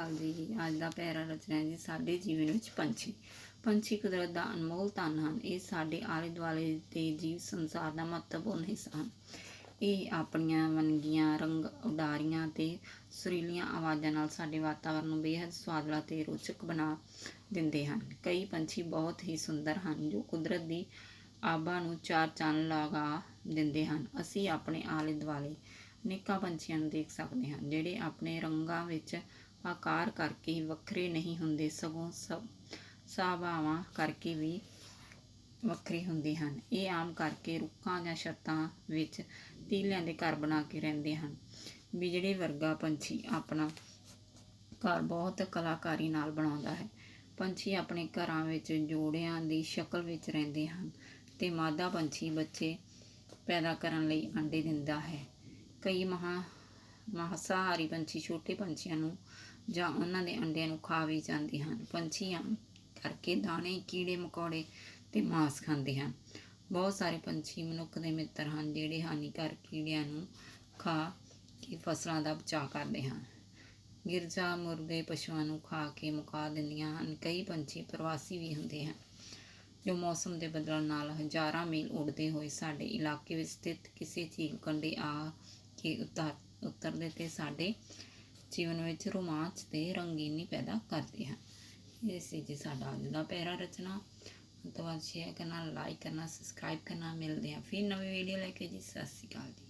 ਅਕਾਲ ਜੀ ਅੱਜ ਦਾ ਪੈਰਾ ਰਚਨਾ ਜੀ ਸਾਡੇ ਜੀਵਨ ਵਿੱਚ ਪੰਛੀ। ਪੰਛੀ ਕੁਦਰਤ ਦਾ ਅਨਮੋਲ ਧਨ ਹਨ। ਇਹ ਸਾਡੇ ਆਲੇ ਦੁਆਲੇ ਦੇ ਜੀਵ ਸੰਸਾਰ ਦਾ ਮਹੱਤਵਪੂਰਨ ਹਿੱਸਾ ਹਨ। ਇਹ ਆਪਣੀਆਂ ਵੰਨਗੀਆਂ, ਰੰਗ ਉਡਾਰੀਆਂ ਤੇ ਸੁਰੀਲੀਆਂ ਆਵਾਜ਼ਾਂ ਨਾਲ ਸਾਡੇ ਵਾਤਾਵਰਣ ਨੂੰ ਬੇहद ਸੁਆਦਲਾ ਤੇ ਰੋਚਕ ਬਣਾ ਦਿੰਦੇ ਹਨ। ਕਈ ਪੰਛੀ ਬਹੁਤ ਹੀ ਸੁੰਦਰ ਹਨ, ਜੋ ਕੁਦਰਤ ਦੀ ਆਭਾ ਨੂੰ ਚਾਰ ਚੰਨ ਲਗਾ ਦਿੰਦੇ ਹਨ। ਅਸੀਂ ਆਪਣੇ ਆਲੇ ਦੁਆਲੇ ਅਨੇਕਾਂ ਪੰਛੀਆਂ ਨੂੰ ਦੇਖ ਸਕਦੇ ਹਾਂ, ਜਿਹੜੇ ਆਪਣੇ ਰੰਗਾਂ ਵਿੱਚ ਆਕਾਰ ਕਰਕੇ ਵੱਖਰੇ ਨਹੀਂ ਹੁੰਦੇ, ਸਗੋਂ ਸਭ ਸੁਭਾਵਾਂ ਕਰਕੇ ਵੀ ਵੱਖਰੇ ਹੁੰਦੇ ਹਨ। ਇਹ ਆਮ ਕਰਕੇ ਰੁੱਖਾਂ ਜਾਂ ਛੱਤਾਂ ਵਿੱਚ ਤੀਲਿਆਂ ਦੇ ਘਰ ਬਣਾ ਕੇ ਰਹਿੰਦੇ ਹਨ। ਬਿਜਲੀ ਵਰਗਾ ਪੰਛੀ ਆਪਣਾ ਘਰ ਬਹੁਤ ਕਲਾਕਾਰੀ ਨਾਲ ਬਣਾਉਂਦਾ ਹੈ। ਪੰਛੀ ਆਪਣੇ ਘਰਾਂ ਵਿੱਚ ਜੋੜਿਆਂ ਦੀ ਸ਼ਕਲ ਵਿੱਚ ਰਹਿੰਦੇ ਹਨ ਤੇ ਮਾਦਾ ਪੰਛੀ ਬੱਚੇ ਪੈਦਾ ਕਰਨ ਲਈ ਅੰਡੇ ਦਿੰਦਾ ਹੈ। ਕਈ ਮਹਾ, ਮਾਂਸਾਹਾਰੀ ਪੰਛੀ ਛੋਟੇ ਪੰਛੀਆਂ ਨੂੰ ਜਾਂ ਉਹਨਾਂ ਦੇ ਅੰਡਿਆਂ ਨੂੰ ਖਾ ਵੀ ਜਾਂਦੇ ਹਨ। ਪੰਛੀਆਂ ਕਰਕੇ ਦਾਣੇ, ਕੀੜੇ, ਮਕੌੜੇ ਤੇ ਮਾਸ ਖਾਂਦੇ ਹਨ। ਬਹੁਤ ਸਾਰੇ ਪੰਛੀ ਮਨੁੱਖ ਦੇ ਮਿੱਤਰ ਹਨ, ਜਿਹੜੇ ਹਾਨੀਕਾਰਕ ਕੀੜਿਆਂ ਨੂੰ ਖਾ ਕੇ ਫਸਲਾਂ ਦਾ ਬਚਾਅ ਕਰਦੇ ਹਨ। ਗਿਰਜਾ ਮੁਰਗੇ ਪਸ਼ੂਆਂ ਨੂੰ ਖਾ ਕੇ ਮੁਕਾ ਦਿੰਦੀਆਂ ਹਨ। ਕਈ ਪੰਛੀ ਪ੍ਰਵਾਸੀ ਵੀ ਹੁੰਦੇ ਹਨ, ਜੋ ਮੌਸਮ ਦੇ ਬਦਲਣ ਨਾਲ ਹਜ਼ਾਰਾਂ ਮੀਲ ਉੱਡਦੇ ਹੋਏ ਸਾਡੇ ਇਲਾਕੇ ਵਿੱਚ ਸਥਿਤ ਕਿਸੇ ਝੀਲ ਕੰਢੇ ਆ ਕੇ ਉਤਰ ਉਤਰਦੇ ਤੇ ਸਾਡੇ ਜੀਵਨ ਵਿੱਚ ਰੋਮਾਂਚ ਤੇ ਰੰਗੀਨੀ ਪੈਦਾ ਕਰਦੇ ਹਨ ਇਹ ਸੀ ਜੀ ਸਾਡਾ ਅੱਜ ਦਾ ਪੈਰਾ ਰਚਨਾ। ਤੋਂ ਬਾਅਦ ਸ਼ੇਅਰ ਕਰਨਾ ਲਾਈਕ ਕਰਨਾ ਸਬਸਕ੍ਰਾਈਬ ਕਰਨਾ। ਮਿਲਦੇ ਹਾਂ ਫਿਰ ਨਵੀਂ ਵੀਡੀਓ ਲੈ ਕੇ ਜੀ। ਸਤਿ ਸ਼੍ਰੀ ਅਕਾਲ ਜੀ।